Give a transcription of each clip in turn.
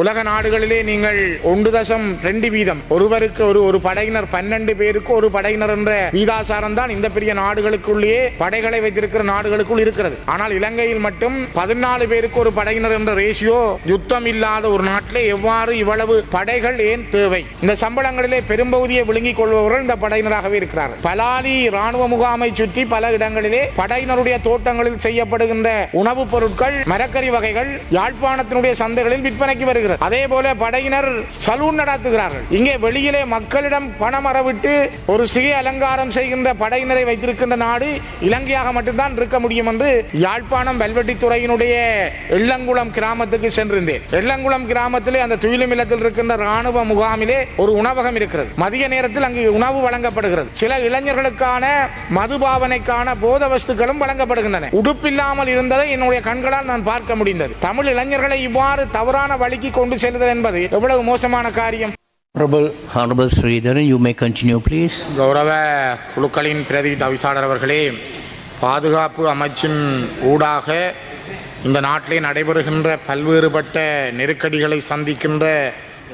உலக நாடுகளிலே நீங்கள் ஒன்று தசம் ரெண்டு வீதம். ஒருவருக்கு ஒரு ஒரு படையினர் பன்னெண்டு பேருக்கு ஒரு படையினர் என்ற வீதாசாரம் தான் இந்த பெரிய நாடுகளுக்குள்ளேயே படைகளை வைத்திருக்கிற நாடுகளுக்குள் இருக்கிறது. ஆனால் இலங்கையில் மட்டும் பதினாலு பேருக்கு ஒரு படையினர் என்ற ரேஷியோ யுத்தம் இல்லாத ஒரு நாட்டிலே எவ்வாறு இவ்வளவு படைகள் ஏன் தேவை? இந்த சம்பளங்களிலே பெரும்பகுதியை விழுங்கிக் கொள்பவர்கள் இந்த படையினராகவே இருக்கிறார்கள். பலாலி ராணுவ முகாமை சுற்றி பல இடங்களிலே படையினருடைய தோட்டங்களில் செய்யப்படுகின்ற உணவுப் பொருட்கள் மரக்கறி வகைகள் யாழ்ப்பாணத்தினுடைய சந்தைகளில் விற்பனைக்கு வருகிறது அதே போல படையினர் சலூன் நடத்துகிறார்கள். இங்கே வெளியிலே மக்களிடம் பணம் அறவிட்டு ஒரு சிகை அலங்காரம் செய்கின்ற படையினரை வைத்திருக்கின்ற நாடு இலங்கையாக மட்டும்தான் இருக்க முடியும் என்று யாழ்ப்பாணம் வெல்வெட்டித்துறையினுடைய எள்ளங்குளம் கிராமத்துக்கு சென்றிருந்தேன். எள்ளங்குளம் கிராமத்திலே அந்த துயிலுமில்லத்தில் இருக்கின்ற ராணுவ முகாமிலே ஒரு உணவகம் இருக்கிறது. மதிய நேரத்தில் அங்கு உணவு வழங்கப்படுகிறது. சில இளைஞர்களுக்கான மதுபாவனைக்கான போத வஸ்துக்களும் வழங்கப்படுகின்றன. உடுப்பில்லாமல் இருந்ததை என்னுடைய கண்களால் நான் பார்க்க முடிந்தது. தமிழ் இளைஞர்களை இவ்வாறு தவறான வழிக்கு கொண்டு செல்லுதல் என்பது எவ்வளவு மோசமான காரியம். Honorable Sridharan, you may continue, please. கௌரவ குழுக்களின் பிரதி தவிசாளர் அவர்களே பாதுகாப்பு அமைச்சின் ஊடாக இந்த நாட்டிலே நடைபெறுகின்ற பல்வேறுபட்ட நெருக்கடிகளை சந்திக்கின்ற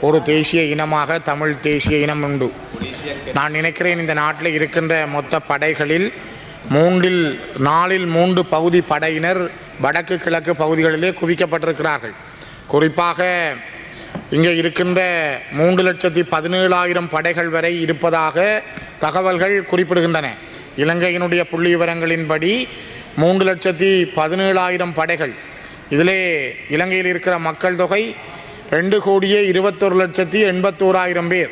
ஒரு தேசிய இனமாக தமிழ் தேசிய இனம் உண்டு. நான் நினைக்கிறேன் இந்த நாட்டில் இருக்கின்ற மொத்த படைகளில் மூன்றில் நாலில் மூன்று பகுதி படையினர் வடக்கு கிழக்கு பகுதிகளிலே குவிக்கப்பட்டிருக்கிறார்கள். குறிப்பாக இங்கே இருக்கின்ற மூன்று லட்சத்தி பதினேழாயிரம் படைகள் வரை இருப்பதாக தகவல்கள் குறிப்பிடுகின்றன. இலங்கையினுடைய புள்ளி விவரங்களின்படி மூன்று லட்சத்தி பதினேழாயிரம் படைகள். இதிலே இலங்கையில் இருக்கிற மக்கள் தொகை ரெண்டு கோடியே இருபத்தொரு லட்சத்தி எண்பத்தோராயிரம் பேர்.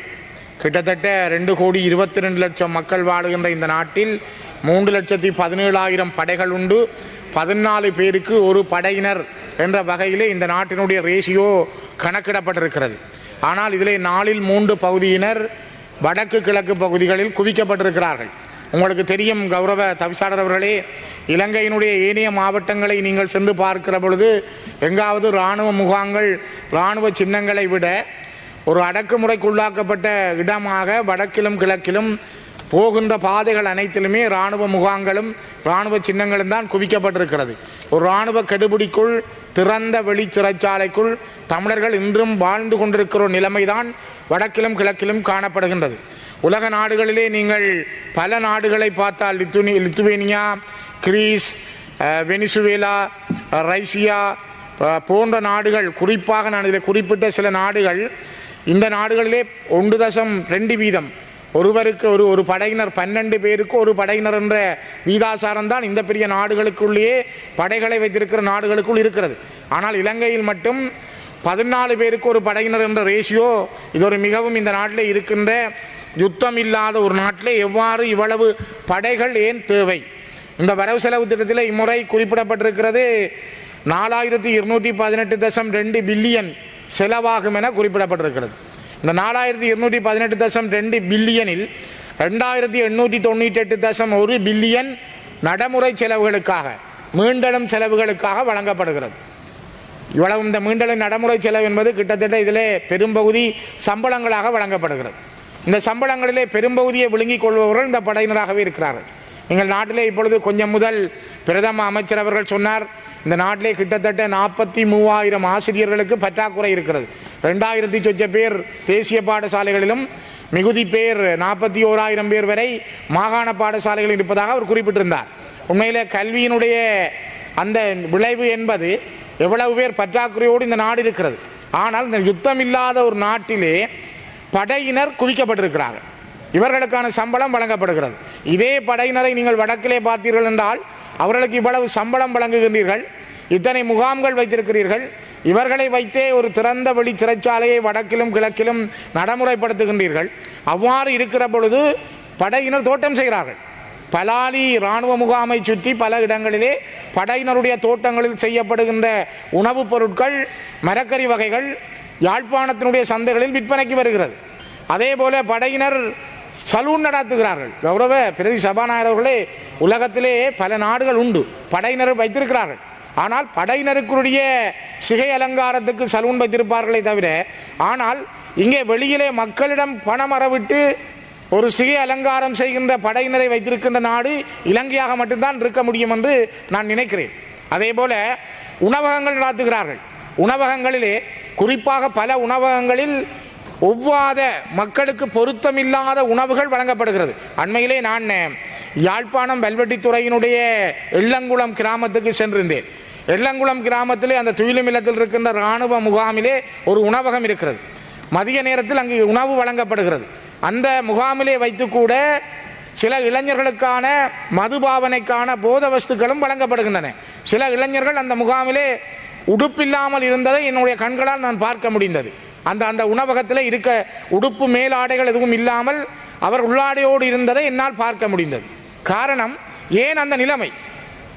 கிட்டத்தட்ட ரெண்டு கோடி இருபத்தி ரெண்டு லட்சம் மக்கள் வாழுகின்ற இந்த நாட்டில் மூன்று லட்சத்தி பதினேழாயிரம் படைகள் உண்டு. பதினாலு பேருக்கு ஒரு படையினர் என்ற வகையிலே இந்த நாட்டினுடைய ரேஷியோ கணக்கிடப்பட்டிருக்கிறது. ஆனால் இதிலே நாலில் மூன்று பகுதியினர் வடக்கு கிழக்கு பகுதிகளில் குவிக்கப்பட்டிருக்கிறார்கள். உங்களுக்கு தெரியும் கௌரவ தவிசாளர் அவர்களே இலங்கையினுடைய ஏனைய மாவட்டங்களை நீங்கள் சென்று பார்க்கிற பொழுது எங்காவது இராணுவ முகாங்கள் இராணுவ சின்னங்களை விட ஒரு அடக்குமுறைக்குள்ளாக்கப்பட்ட இடமாக வடக்கிலும் கிழக்கிலும் போகின்ற பாதைகள் அனைத்திலுமே இராணுவ முகாங்களும் இராணுவ சின்னங்களும் தான் குவிக்கப்பட்டிருக்கிறது. ஒரு இராணுவ கெடுபிடிக்குள் திறந்த வெளி சிறைச்சாலைக்குள் தமிழர்கள் இன்றும் வாழ்ந்து கொண்டிருக்கிற நிலைமைதான் வடக்கிலும் கிழக்கிலும் காணப்படுகின்றது. உலக நாடுகளிலே நீங்கள் பல நாடுகளை பார்த்தால் லித்துனி லித்துவேனியா கிரீஸ் வெனிசுவேலா ரைசியா போன்ற நாடுகள் குறிப்பாக நான் இதில் குறிப்பிட்ட சில நாடுகள் இந்த நாடுகளிலே ஒன்று தசம் ரெண்டு வீதம் ஒருவருக்கு ஒரு ஒரு படையினர் பன்னெண்டு பேருக்கு ஒரு படையினர் என்ற வீதாசாரம் தான் இந்த பெரிய நாடுகளுக்குள்ளேயே படைகளை வைத்திருக்கிற நாடுகளுக்குள் இருக்கிறது. ஆனால் இலங்கையில் மட்டும் பதினாலு பேருக்கு ஒரு படையினர் என்ற ரேஷியோ இது ஒரு மிகவும் இந்த நாட்டில் இருக்கின்ற யுத்தம் இல்லாத ஒரு நாட்டில் எவ்வாறு இவ்வளவு படைகள் ஏன் தேவை? இந்த வரவு செலவு திட்டத்தில் இம்முறை குறிப்பிடப்பட்டிருக்கிறது. நாலாயிரத்தி இருநூற்றி பதினெட்டு தசம் ரெண்டு பில்லியன் செலவாகும் என குறிப்பிடப்பட்டிருக்கிறது. இந்த நாலாயிரத்தி இருநூற்றி பதினெட்டு தசம் ரெண்டு பில்லியனில் ரெண்டாயிரத்தி எண்ணூற்றி தொண்ணூற்றி எட்டு தசம் ஒரு பில்லியன் நடைமுறை செலவுகளுக்காக மீண்டலும் செலவுகளுக்காக வழங்கப்படுகிறது. இவ்வளவு இந்த மீண்டலின் நடைமுறை செலவு என்பது கிட்டத்தட்ட இதிலே பெரும்பகுதி சம்பளங்களாக வழங்கப்படுகிறது. இந்த சம்பளங்களிலே பெரும்பகுதியை விழுங்கிக் கொள்பவர்கள் இந்த படையினராகவே இருக்கிறார்கள். எங்கள் நாட்டிலே இப்பொழுது கொஞ்சம் முதல் பிரதம அமைச்சர் அவர்கள் சொன்னார் இந்த நாட்டிலே கிட்டத்தட்ட நாற்பத்தி மூவாயிரம் ஆசிரியர்களுக்கு பற்றாக்குறை இருக்கிறது. ரெண்டாயிரத்தி சொச்ச பேர் தேசிய பாடசாலைகளிலும் மிகுதி பேர் நாற்பத்தி ஓராயிரம் பேர் வரை மாகாண பாடசாலைகளில் இருப்பதாக அவர் குறிப்பிட்டிருந்தார். உண்மையிலே கல்வியினுடைய அந்த விளைவு என்பது எவ்வளவு பேர் பற்றாக்குறையோடு இந்த நாடு இருக்கிறது. ஆனால் இந்த யுத்தம் இல்லாத ஒரு நாட்டிலே படையினர் குவிக்கப்பட்டிருக்கிறார்கள். இவர்களுக்கான சம்பளம் வழங்கப்படுகிறது. இதே படையினரை நீங்கள் வடக்கிலே பார்த்தீர்கள் என்றால் அவர்களுக்கு இவ்வளவு சம்பளம் வழங்குகின்றீர்கள். இத்தனை முகாம்கள் வைத்திருக்கிறீர்கள். இவர்களை வைத்தே ஒரு திறந்த வெளி சிறைச்சாலையை வடக்கிலும் கிழக்கிலும் நடைமுறைப்படுத்துகின்றீர்கள். அவ்வாறு இருக்கிற பொழுது படையினர் தோட்டம் செய்கிறார்கள். பலாலி இராணுவ முகாமை சுற்றி பல இடங்களிலே படையினருடைய தோட்டங்களில் செய்யப்படுகின்ற உணவுப் பொருட்கள் மரக்கறி வகைகள் யாழ்ப்பாணத்தினுடைய சந்தைகளில் விற்பனைக்கு வருகிறது. அதே போல படையினர் சலூன் நடத்துகிறார்கள். கௌரவ பிரதி சபாநாயகர்களே உலகத்திலே பல நாடுகள் உண்டு. படையினர் வைத்திருக்கிறார்கள். ஆனால் படையினருக்குரிய சிகை அலங்காரத்துக்கு சலூன் வைத்திருப்பார்களே தவிர ஆனால் இங்கே வெளியிலே மக்களிடம் பணம் அறவிட்டு ஒரு சிகை அலங்காரம் செய்கின்ற படையினரை வைத்திருக்கின்ற நாடு இலங்கையாக மட்டும்தான் இருக்க முடியும் என்று நான் நினைக்கிறேன். அதே போல உணவகங்கள் நடத்துகிறார்கள். உணவகங்களிலே குறிப்பாக பல உணவகங்களில் ஒவ்வாத மக்களுக்கு பொருத்தமில்லாத உணவுகள் வழங்கப்படுகிறது. அண்மையிலே நான் யாழ்ப்பாணம் வெல்வெட்டித்துறையினுடைய எள்ளங்குளம் கிராமத்துக்கு சென்றிருந்தேன். எள்ளங்குளம் கிராமத்திலே அந்த துயிலுமில்லத்தில் இருக்கின்ற இராணுவ முகாமிலே ஒரு உணவகம் இருக்கிறது. மதிய நேரத்தில் அங்கு உணவு வழங்கப்படுகிறது. அந்த முகாமிலே வைத்து கூட சில இளைஞர்களுக்கான மதுபாவனைக்கான போத வஸ்துக்களும் வழங்கப்படுகின்றன. சில இளைஞர்கள் அந்த முகாமிலே உடுப்பில்லாமல் இருந்ததை என்னுடைய கண்களால் நான் பார்க்க முடிந்தது. அந்த அந்த உணவகத்தில் இருக்க உடுப்பு மேலாடைகள் எதுவும் இல்லாமல் அவர் உள்ளாடையோடு இருந்ததை என்னால் பார்க்க முடிந்தது. காரணம் ஏன் அந்த நிலைமை?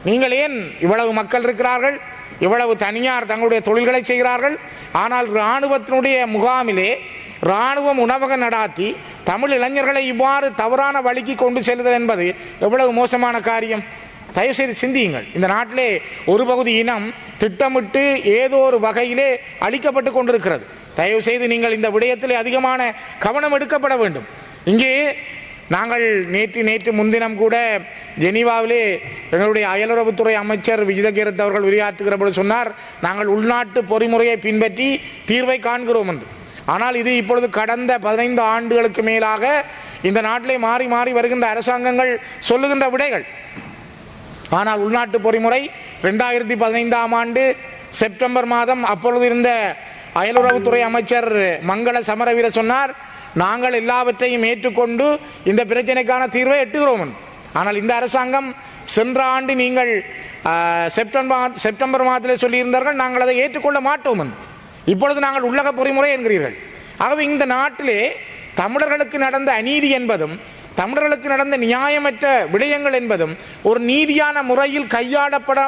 நீங்கள் ஏன் இவ்வளவு மக்கள் இருக்கிறார்கள்? இவ்வளவு தனியார் தங்களுடைய தொழில்களை செய்கிறார்கள்? ஆனால் இராணுவத்தினுடைய முகாமிலே இராணுவம் உணவகம் நடாத்தி தமிழ் இளைஞர்களை இவ்வாறு தவறான வழிக்கு கொண்டு செல்லுதல் என்பது எவ்வளவு மோசமான காரியம்? தயவுசெய்து சிந்தியுங்கள். இந்த நாட்டிலே ஒரு பகுதி இனம் திட்டமிட்டு ஏதோ ஒரு வகையிலே அழிக்கப்பட்டு கொண்டிருக்கிறது. தயவுசெய்து நீங்கள் இந்த விடயத்தில் அதிகமான கவனம் எடுக்கப்பட வேண்டும். இங்கே நாங்கள் நேற்று நேற்று முன்தினம் கூட ஜெனீவாவிலே எங்களுடைய அயலுறவுத்துறை அமைச்சர் விஜிதகீரத் அவர்கள் உரையாற்றுகிற பொழுது சொன்னார் நாங்கள் உள்நாட்டு பொறிமுறையை பின்பற்றி தீர்வை காண்கிறோம் என்று. ஆனால் இது இப்பொழுது கடந்த பதினைந்து ஆண்டுகளுக்கு மேலாக இந்த நாட்டிலே மாறி மாறி வருகின்ற அரசாங்கங்கள் சொல்லுகின்ற விடைகள். ஆனால் உள்நாட்டு பொறிமுறை ரெண்டாயிரத்தி பதினைந்தாம் ஆண்டு செப்டம்பர் மாதம் அப்பொழுது இருந்த அயலுறவுத்துறை அமைச்சர் மங்கள சமரவீர சொன்னார் நாங்கள் எல்லாவற்றையும் ஏற்றுக்கொண்டு இந்த பிரச்சனைக்கான தீர்வை எட்டுகிறோம். ஆனால் இந்த அரசாங்கம் சென்ற ஆண்டு நீங்கள் செப்டம்பர் செப்டம்பர் மாதத்தில் சொல்லியிருந்தார்கள் நாங்கள் அதை ஏற்றுக்கொள்ள மாட்டோம். இப்பொழுது நாங்கள் உள்ளக பொறிமுறை என்கிறீர்கள். ஆகவே இந்த நாட்டிலே தமிழர்களுக்கு நடந்த அநீதி என்பதும் தமிழர்களுக்கு நடந்த நியாயமற்ற விடயங்கள் என்பதும் ஒரு நீதியான முறையில் கையாளப்பட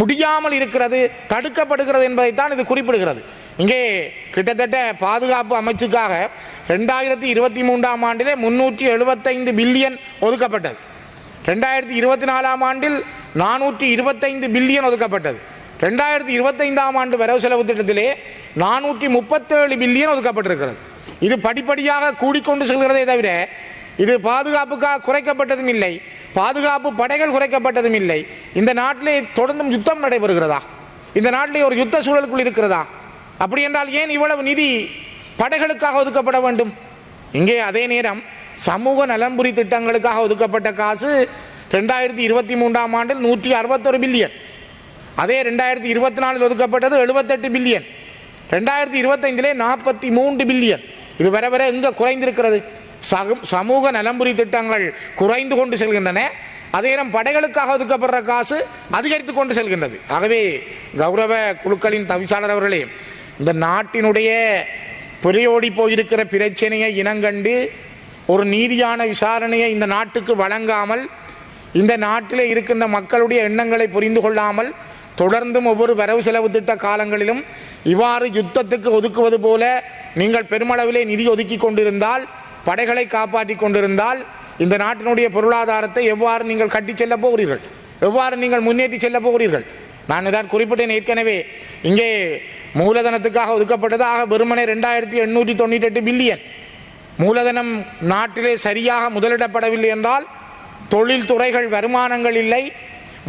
முடியாமல் இருக்கிறது தடுக்கப்படுகிறது என்பதைத்தான் இது குறிப்பிடுகிறது. இங்கே கிட்டத்தட்ட பாதுகாப்பு அமைச்சுக்காக ரெண்டாயிரத்தி இருபத்தி மூன்றாம் ஆண்டிலே முன்னூற்றி எழுபத்தைந்து பில்லியன் ஒதுக்கப்பட்டது. ரெண்டாயிரத்தி இருபத்தி நாலாம் ஆண்டில் நானூற்றி இருபத்தைந்து பில்லியன் ஒதுக்கப்பட்டது. ரெண்டாயிரத்தி இருபத்தைந்தாம் ஆண்டு வரவு செலவு திட்டத்திலே நானூற்றி முப்பத்தேழு பில்லியன் ஒதுக்கப்பட்டிருக்கிறது. இது படிப்படியாக கூடிக்கொண்டு செல்கிறதே தவிர இது பாதுகாப்புக்காக குறைக்கப்பட்டதும் இல்லை. பாதுகாப்பு படைகள் குறைக்கப்பட்டதும் இல்லை. இந்த நாட்டிலே தொடர்ந்தும் யுத்தம் நடைபெறுகிறதா? இந்த நாட்டிலே ஒரு யுத்த சூழலுக்குள் இருக்கிறதா? அப்படி என்றால் ஏன் இவ்வளவு நிதி படைகளுக்காக ஒதுக்கப்பட வேண்டும்? இங்கே அதே நேரம் சமூக நலன்புரி திட்டங்களுக்காக ஒதுக்கப்பட்ட காசு ரெண்டாயிரத்தி இருபத்தி மூன்றாம் ஆண்டில் நூற்றி அறுபத்தொரு பில்லியன். அதே ரெண்டாயிரத்தி இருபத்தி நாலில் ஒதுக்கப்பட்டது எழுபத்தெட்டு பில்லியன். ரெண்டாயிரத்தி இருபத்தைந்திலே நாற்பத்தி மூன்று பில்லியன். இது வர வர எங்கே குறைந்திருக்கிறது? சமூக நலம்புரி திட்டங்கள் குறைந்து கொண்டு செல்கின்றன. அதே நேரம் படைகளுக்காக ஒதுக்கப்படுற காசு அதிகரித்து கொண்டு செல்கின்றது. ஆகவே கௌரவ குழுக்களின் தவிசாளர் அவர்களே இந்த நாட்டினுடைய பிறையோடி போயிருக்கிற பிரச்சனையை இனங்கண்டு ஒரு நீதியான விசாரணையை இந்த நாட்டுக்கு வழங்காமல் இந்த நாட்டில் இருக்கின்ற மக்களுடைய எண்ணங்களை புரிந்து கொள்ளாமல் தொடர்ந்தும் ஒவ்வொரு வரவு செலவு திட்ட காலங்களிலும் இவ்வாறு யுத்தத்துக்கு ஒதுக்குவது போல நீங்கள் பெருமளவிலே நிதி ஒதுக்கி கொண்டிருந்தால் படைகளை காப்பாற்றி கொண்டிருந்தால் இந்த நாட்டினுடைய பொருளாதாரத்தை எவ்வாறு நீங்கள் கட்டி செல்ல போகிறீர்கள்? எவ்வாறு நீங்கள் முன்னேற்றி செல்ல போகிறீர்கள்? நான் இதான் குறிப்பிட்டேன் ஏற்கனவே. இங்கே மூலதனத்துக்காக ஒதுக்கப்பட்டது ஆக வெறுமனே ரெண்டாயிரத்தி எண்ணூற்றி தொண்ணூற்றி எட்டு பில்லியன். மூலதனம் நாட்டிலே சரியாக முதலிடப்படவில்லை என்றால் தொழில் துறைகள் வருமானங்கள் இல்லை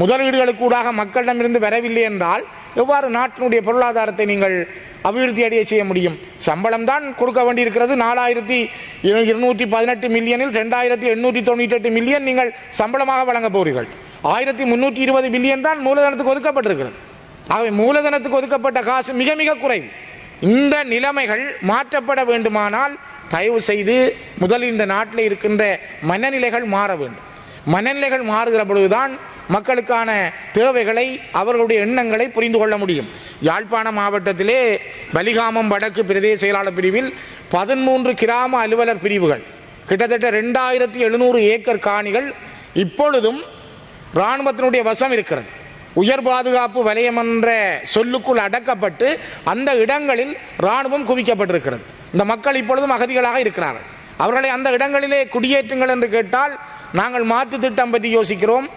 முதலீடுகளுக்கூடாக மக்களிடமிருந்து வரவில்லை என்றால் எவ்வாறு நாட்டினுடைய பொருளாதாரத்தை நீங்கள் அபிவிருத்தி அடைய செய்ய முடியும்? சம்பளம் தான் கொடுக்க வேண்டியிருக்கிறது. நாலாயிரத்தி இருநூற்றி பதினெட்டு மில்லியனில் ரெண்டாயிரத்தி எண்ணூற்றி தொண்ணூற்றி எட்டு மில்லியன் நீங்கள் சம்பளமாக வழங்க போகிறீர்கள். ஆயிரத்தி முந்நூற்றி இருபது மில்லியன் தான் மூலதனத்துக்கு ஒதுக்கப்பட்டிருக்கிறது. ஆகவே மூலதனத்துக்கு ஒதுக்கப்பட்ட காசு மிக மிக குறைவு. இந்த நிலைமைகள் மாற்றப்பட வேண்டுமானால் தயவு செய்து முதலில் இந்த நாட்டில் இருக்கின்ற மனநிலைகள் மாற வேண்டும். மனநிலைகள் மாறுகிற பொழுதுதான் மக்களுக்கான தேவைகளை அவர்களுடைய எண்ணங்களை புரிந்து கொள்ள முடியும். யாழ்ப்பாண மாவட்டத்திலே வலிகாமம் வடக்கு பிரதேச செயலாளர் பிரிவில் பதிமூன்று கிராம அலுவலர் பிரிவுகள் கிட்டத்தட்ட ரெண்டாயிரத்தி எழுநூறு ஏக்கர் காணிகள் இப்பொழுதும் இராணுவத்தினுடைய வசம் இருக்கிறது. உயர் பாதுகாப்பு வலயம் என்ற சொல்லுக்குள் அடக்கப்பட்டு அந்த இடங்களில் இராணுவம் குவிக்கப்பட்டிருக்கிறது. இந்த மக்கள் இப்பொழுதும் அகதிகளாக இருக்கிறார்கள். அவர்களை அந்த இடங்களிலே குடியேற்றுங்கள் என்று கேட்டால் நாங்கள் மாற்று திட்டம் பற்றி யோசிக்கிறோம்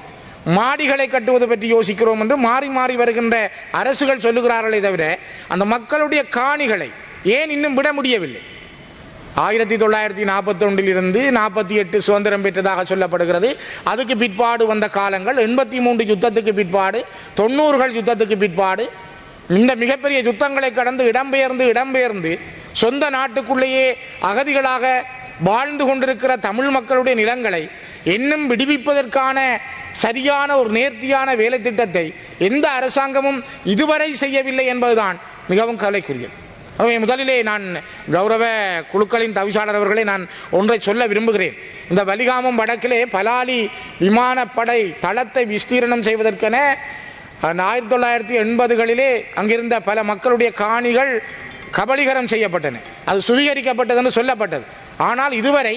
மாடிகளை கட்டுவது பற்றி யோசிக்கிறோம் என்று மாறி மாறி வருகின்ற அரசுகள் சொல்லுகிறார்களே தவிர அந்த மக்களுடைய காணிகளை ஏன் இன்னும் விட முடியவில்லை? ஆயிரத்தி தொள்ளாயிரத்தி நாற்பத்தொன்றில் இருந்து நாற்பத்தி எட்டு சுதந்திரம் பெற்றதாக சொல்லப்படுகிறது. அதுக்கு பிற்பாடு வந்த காலங்கள் எண்பத்தி மூன்று யுத்தத்துக்கு பிற்பாடு தொண்ணூறுகள் யுத்தத்துக்கு பிற்பாடு இந்த மிகப்பெரிய யுத்தங்களை கடந்து இடம்பெயர்ந்து இடம்பெயர்ந்து சொந்த நாட்டுக்குள்ளேயே அகதிகளாக வாழ்ந்து கொண்டிருக்கிற தமிழ் மக்களுடைய நிலங்களை இன்னும் விடுவிப்பதற்கான சரியான ஒரு நேர்த்தியான வேலை திட்டத்தை எந்த அரசாங்கமும் இதுவரை செய்யவில்லை என்பதுதான் மிகவும் கவலைக்குரியது. ஆகவே முதலிலே நான் கௌரவ குழுக்களின் தவிசாளர் அவர்களை நான் ஒன்றை சொல்ல விரும்புகிறேன். இந்த வலிகாமம் வடக்கிலே பலாலி விமானப்படை தளத்தை விஸ்தீரணம் செய்வதற்கென ஆயிரத்தி தொள்ளாயிரத்தி எண்பதுகளிலே அங்கிருந்த பல மக்களுடைய காணிகள் கபலீகரம் செய்யப்பட்டன. அது சுவீகரிக்கப்பட்டதென்று சொல்லப்பட்டது. ஆனால் இதுவரை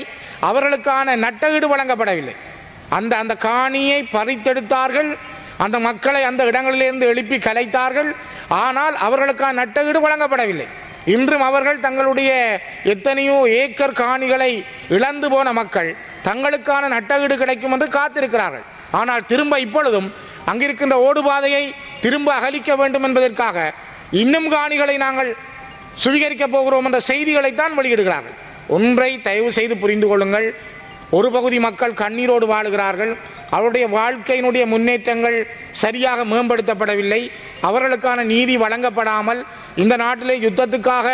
அவர்களுக்கான நட்டஈடு வழங்கப்படவில்லை. அந்த அந்த காணியை பறித்தெடுத்தார்கள் அந்த மக்களை அந்த இடங்களிலிருந்து எழுப்பி கலைத்தார்கள் ஆனால் அவர்களுக்கான நட்டஈடு வழங்கப்படவில்லை. இன்றும் அவர்கள் தங்களுடைய எத்தனையோ ஏக்கர் காணிகளை இழந்து போன மக்கள் தங்களுக்கான நட்டகீடு கிடைக்கும் என்று காத்திருக்கிறார்கள். ஆனால் திரும்ப இப்பொழுதும் அங்கிருக்கின்ற ஓடுபாதையை திரும்ப அகலிக்க வேண்டும் என்பதற்காக இன்னும் காணிகளை நாங்கள் சுவீகரிக்கப் போகிறோம் என்ற செய்திகளைத்தான் வெளியிடுகிறார்கள். ஒன்றை தயவு செய்து புரிந்து கொள்ளுங்கள். ஒரு பகுதி மக்கள் கண்ணீரோடு வாழுகிறார்கள். அவருடைய வாழ்க்கையினுடைய முன்னேற்றங்கள் சரியாக மேம்படுத்தப்படவில்லை. அவர்களுக்கான நீதி வழங்கப்படாமல் இந்த நாட்டிலே யுத்தத்துக்காக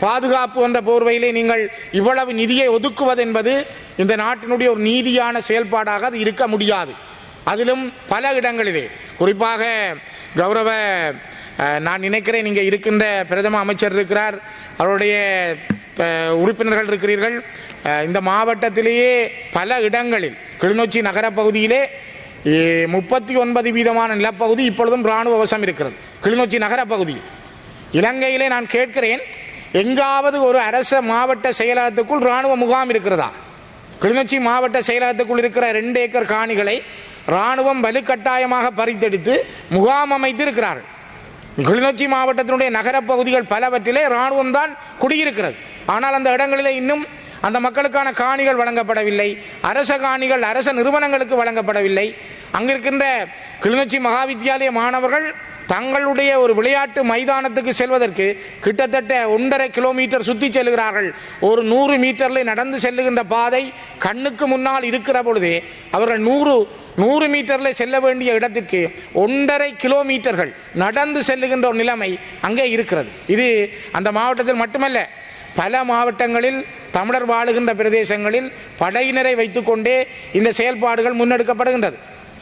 பாதுகாப்பு என்ற போர்வையிலே நீங்கள் இவ்வளவு நிதியை ஒதுக்குவது என்பது இந்த நாட்டினுடைய ஒரு நீதியான செயல்பாடாக அது இருக்க முடியாது. அதிலும் பல இடங்களிலே. குறிப்பாக கௌரவ நான் நினைக்கிறேன் இங்கே இருக்கின்ற பிரதம அமைச்சர் இருக்கிறார். அவருடைய உறுப்பினர்கள் இருக்கிறீர்கள். இந்த மாவட்டத்திலேயே பல இடங்களில் கிளிநொச்சி நகர பகுதியிலே முப்பத்தி ஒன்பது வீதமான நிலப்பகுதி இப்பொழுதும் இராணுவ வசம் இருக்கிறது. கிளிநொச்சி நகர பகுதியில் இலங்கையிலே நான் கேட்கிறேன் எங்காவது ஒரு அரச மாவட்ட செயலகத்துக்குள் இராணுவ முகாம் இருக்கிறதா? கிளிநொச்சி மாவட்ட செயலகத்துக்குள் இருக்கிற ரெண்டு ஏக்கர் காணிகளை இராணுவம் வலுக்கட்டாயமாக பறித்தெடுத்து முகாம் அமைத்து இருக்கிறார்கள் கிளிநொச்சி மாவட்டத்தினுடைய நகரப்பகுதிகள் பலவற்றிலே இராணுவம் தான் குடியிருக்கிறது. ஆனால் அந்த இடங்களிலே இன்னும் அந்த மக்களுக்கான காணிகள் வழங்கப்படவில்லை. அரச காணிகள் அரச நிறுவனங்களுக்கு வழங்கப்படவில்லை. அங்கிருக்கின்ற கிளிநொச்சி மகாவித்தியாலய மாணவர்கள் தங்களுடைய ஒரு விளையாட்டு மைதானத்துக்கு செல்வதற்கு கிட்டத்தட்ட ஒன்றரை கிலோமீட்டர் சுற்றி செல்கிறார்கள். ஒரு நூறு மீட்டரில் நடந்து செல்லுகின்ற பாதை கண்ணுக்கு முன்னால் இருக்கிற பொழுதே அவர்கள் நூறு நூறு மீட்டரில் செல்ல வேண்டிய இடத்திற்கு ஒன்றரை கிலோமீட்டர்கள் நடந்து செல்லுகின்ற ஒரு நிலைமை அங்கே இருக்கிறது. இது அந்த மாவட்டத்தில் மட்டுமல்ல பல மாவட்டங்களில் தமிழர் வாழுகின்ற பிரதேசங்களில் படையினரை வைத்துக்கொண்டே இந்த செயல்பாடுகள் முன்னெடுக்கப்படுகின்றது.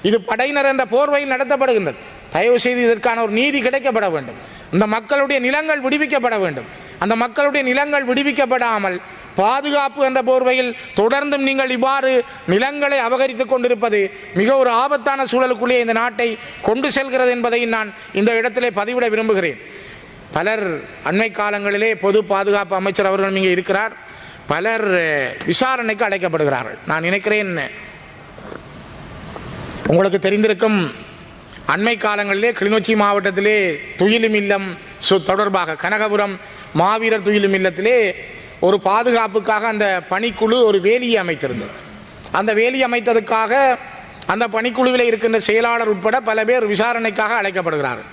இது படையினர் என்ற போர்வையில் நடத்தப்படுகின்றது. தயவு செய்து இதற்கான ஒரு நீதி கிடைக்கப்பட வேண்டும். இந்த மக்களுடைய நிலங்கள் விடுவிக்கப்பட வேண்டும். அந்த மக்களுடைய நிலங்கள் விடுவிக்கப்படாமல் பாதுகாப்பு என்ற போர்வையில் தொடர்ந்தும் நீங்கள் இவ்வாறு நிலங்களை அபகரித்து கொண்டிருப்பது மிக ஒரு ஆபத்தான சூழலுக்குள்ளே இந்த நாட்டை கொண்டு செல்கிறது என்பதை நான் இந்த இடத்திலே பதிவிட விரும்புகிறேன். பலர் அண்மை காலங்களிலே பொது பாதுகாப்பு அமைச்சர் அவர்கள் இங்கே இருக்கிறார். பலர் விசாரணைக்கு அழைக்கப்படுகிறார்கள். நான் நினைக்கிறேன் உங்களுக்கு தெரிந்திருக்கும் அண்மை காலங்களிலே கிளிநொச்சி மாவட்டத்திலே துயிலும் இல்லம் சு- தொடர்பாக கனகபுரம் மாவீரர் துயிலும் இல்லத்திலே ஒரு பாதுகாப்புக்காக அந்த பணிக்குழு ஒரு வேலியை அமைத்திருந்தது. அந்த வேலி அமைத்ததுக்காக அந்த பணிக்குழுவில் இருக்கின்ற செயலாளர் உட்பட பல பேர் விசாரணைக்காக அழைக்கப்படுகிறார்கள்.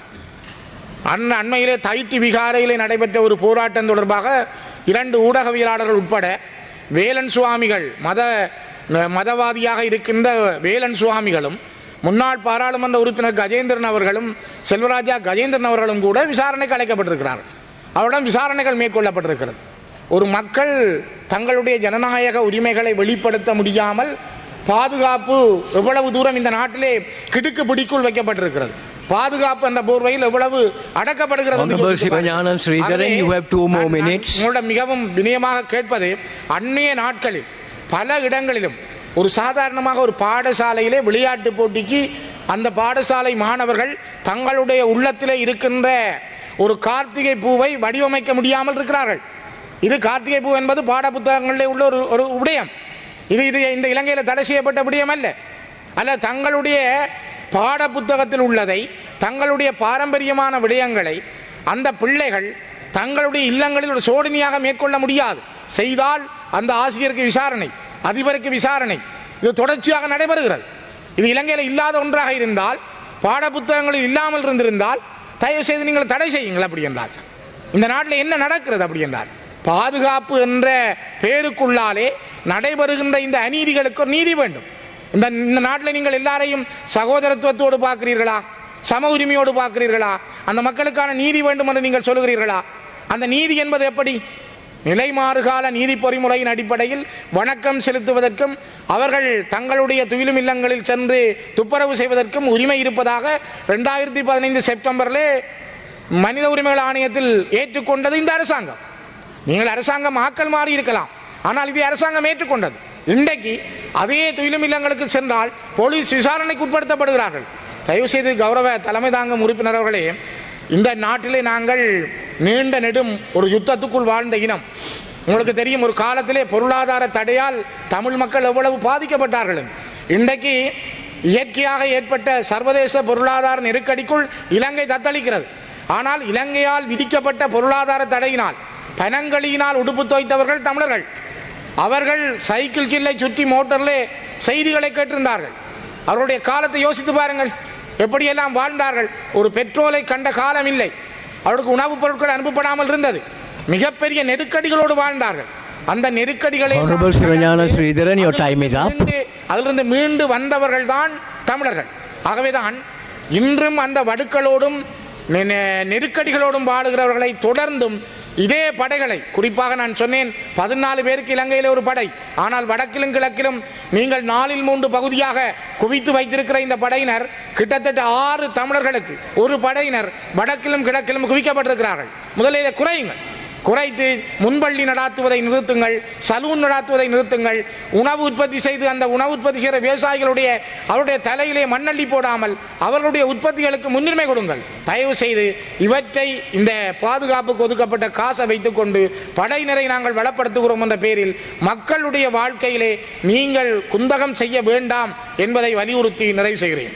அன் அண்மையிலே தைட்டி விகாரையிலே நடைபெற்ற ஒரு போராட்டம் தொடர்பாக இரண்டு ஊடகவியலாளர்கள் உட்பட வேலன் சுவாமிகள் மத மதவாதியாக இருக்கின்ற வேலன் சுவாமிகளும் முன்னாள் பாராளுமன்ற உறுப்பினர் கஜேந்திரன் அவர்களும் செல்வராஜா கஜேந்திரன் அவர்களும் கூட விசாரணைக்கு அழைக்கப்பட்டிருக்கிறார்கள் அவரிடம் விசாரணைகள் மேற்கொள்ளப்பட்டிருக்கிறது. ஒரு மக்கள் தங்களுடைய ஜனநாயக உரிமைகளை வெளிப்படுத்த முடியாமல் பாதுகாப்பு எவ்வளவு தூரம் இந்த நாட்டிலே கிடுக்கு பிடிக்குள் வைக்கப்பட்டிருக்கிறது. பாதுகாப்பு என்ற போர்வையில் எவ்வளவு அடக்கப்படுகிறது மிகவும் வினயமாக கேட்பது அந்நிய நாட்களில் பல இடங்களிலும் ஒரு சாதாரணமாக ஒரு பாடசாலையிலே விளையாட்டு போட்டிக்கு அந்த பாடசாலை மாணவர்கள் தங்களுடைய உள்ளத்திலே இருக்கின்ற ஒரு கார்த்திகை பூவை வடிவமைக்க முடியாமல் இருக்கிறார்கள். இது கார்த்திகை பூ என்பது பாட புத்தகங்களிலே உள்ள ஒரு ஒரு விடயம் இது இது இந்த இலங்கையில் தடை செய்யப்பட்ட விடயம் அல்ல. அல்ல தங்களுடைய பாட புத்தகத்தில் உள்ளதை தங்களுடைய பாரம்பரியமான விடயங்களை அந்த பிள்ளைகள் தங்களுடைய இல்லங்களில் ஒரு சோதனையாக மேற்கொள்ள முடியாது. செய்தால் அந்த ஆசிரியருக்கு விசாரணை. அதிபருக்கு விசாரணை. இது தொடர்ச்சியாக நடைபெறுகிறது. இது இலங்கையில் இல்லாத ஒன்றாக இருந்தால் பாடப்புத்தகங்களில் இல்லாமல் இருந்திருந்தால் தயவு செய்து நீங்கள் தடை செய்யுங்கள் அப்படி என்றால் இந்த நாட்டில் என்ன நடக்கிறது அப்படி என்றால் பாதுகாப்பு என்ற பேருக்குள்ளாலே நடைபெறுகின்ற இந்த அநீதிகளுக்கு நீதி வேண்டும். இந்த இந்த நாட்டில் நீங்கள் எல்லாரையும் சகோதரத்துவத்தோடு பார்க்கிறீர்களா? சம உரிமையோடு பார்க்கிறீர்களா? அந்த மக்களுக்கான நீதி வேண்டும் என்று நீங்கள் சொல்லுகிறீர்களா அந்த நீதி என்பது எப்படி? நிலைமாறுகால நீதி பொறிமுறையின் அடிப்படையில் வணக்கம் செலுத்துவதற்கும் அவர்கள் தங்களுடைய துயிலும் இல்லங்களில் சென்று துப்புரவு செய்வதற்கும் உரிமை இருப்பதாக ரெண்டாயிரத்தி பதினைந்து செப்டம்பரிலே மனித உரிமைகள் ஆணையத்தில் ஏற்றுக்கொண்டது இந்த அரசாங்கம். நீங்கள் அரசாங்கம் ஆக்கள் மாறி இருக்கலாம் ஆனால் இதை அரசாங்கம் ஏற்றுக்கொண்டது. இன்றைக்கு அதே துயிலும் இல்லங்களுக்கு சென்றால் போலீஸ் விசாரணைக்கு உட்படுத்தப்படுகிறார்கள். தயவு செய்து கௌரவ தலைமை தாங்கும் உறுப்பினர் அவர்களே இந்த நாட்டிலே நாங்கள் நீண்ட நெடும் ஒரு யுத்தத்துக்குள் வாழ்ந்த இனம். உங்களுக்கு தெரியும் ஒரு காலத்திலே பொருளாதார தடையால் தமிழ் மக்கள் எவ்வளவு பாதிக்கப்பட்டார்கள். இன்றைக்கு இயற்கையாக ஏற்பட்ட சர்வதேச பொருளாதார நெருக்கடிக்குள் இலங்கை தத்தளிக்கிறது. ஆனால் இலங்கையால் விதிக்கப்பட்ட பொருளாதார தடையினால் பனங்களியினால் உடுப்பு தோய்த்தவர்கள் தமிழர்கள். அவர்கள் சைக்கிள் சில்லை சுற்றி மோட்டரிலே செய்திகளை கேட்டிருந்தார்கள். அவருடைய காலத்தை யோசித்து பாருங்கள். எப்படியெல்லாம் வாழ்ந்தார்கள். ஒரு பெட்ரோலை கண்ட காலம் இல்லை அவருக்கு உணவுப் பொருட்கள் அனுப்பப்படாமல் இருந்தது. மிகப்பெரிய நெருக்கடிகளோடு வாழ்ந்தார்கள். அந்த நெருக்கடிகளை. அதிலிருந்து- மீண்டு வந்தவர்கள் தான் தமிழர்கள். ஆகவேதான் இன்றும் அந்த வடுக்களோடும் நெருக்கடிகளோடும் வாழுகிறவர்களை தொடர்ந்தும் இதே படைகளை குறிப்பாக நான் சொன்னேன் பதினாலு பேருக்கு இலங்கையில் ஒரு படை. ஆனால் வடக்கிலும் கிழக்கிலும் நீங்கள் நாலில் மூன்று பகுதியாக குவித்து வைத்திருக்கிற இந்த படையினர் கிட்டத்தட்ட ஆறு தமிழர்களுக்கு ஒரு படையினர் வடக்கிலும் கிழக்கிலும் குவிக்கப்பட்டிருக்கிறார்கள். முதலில் இதை குறையுங்கள். குறைத்து முன்பள்ளி நடாத்துவதை நிறுத்துங்கள் சலூன் நடாத்துவதை நிறுத்துங்கள் உணவு உற்பத்தி செய்து அந்த உணவு உற்பத்தி செய்கிற விவசாயிகளுடைய அவருடைய தலையிலே மண்ணள்ளி போடாமல் அவர்களுடைய உற்பத்திகளுக்கு முன்னுரிமை கொடுங்கள். தயவு செய்து இவற்றை இந்த பாதுகாப்புக்கு ஒதுக்கப்பட்ட காசை வைத்துக்கொண்டு படையினரை நாங்கள் வளப்படுத்துகிறோம் என்ற பேரில் மக்களுடைய வாழ்க்கையிலே நீங்கள் குந்தகம் செய்ய வேண்டாம் என்பதை வலியுறுத்தி நிறைவு செய்கிறேன்.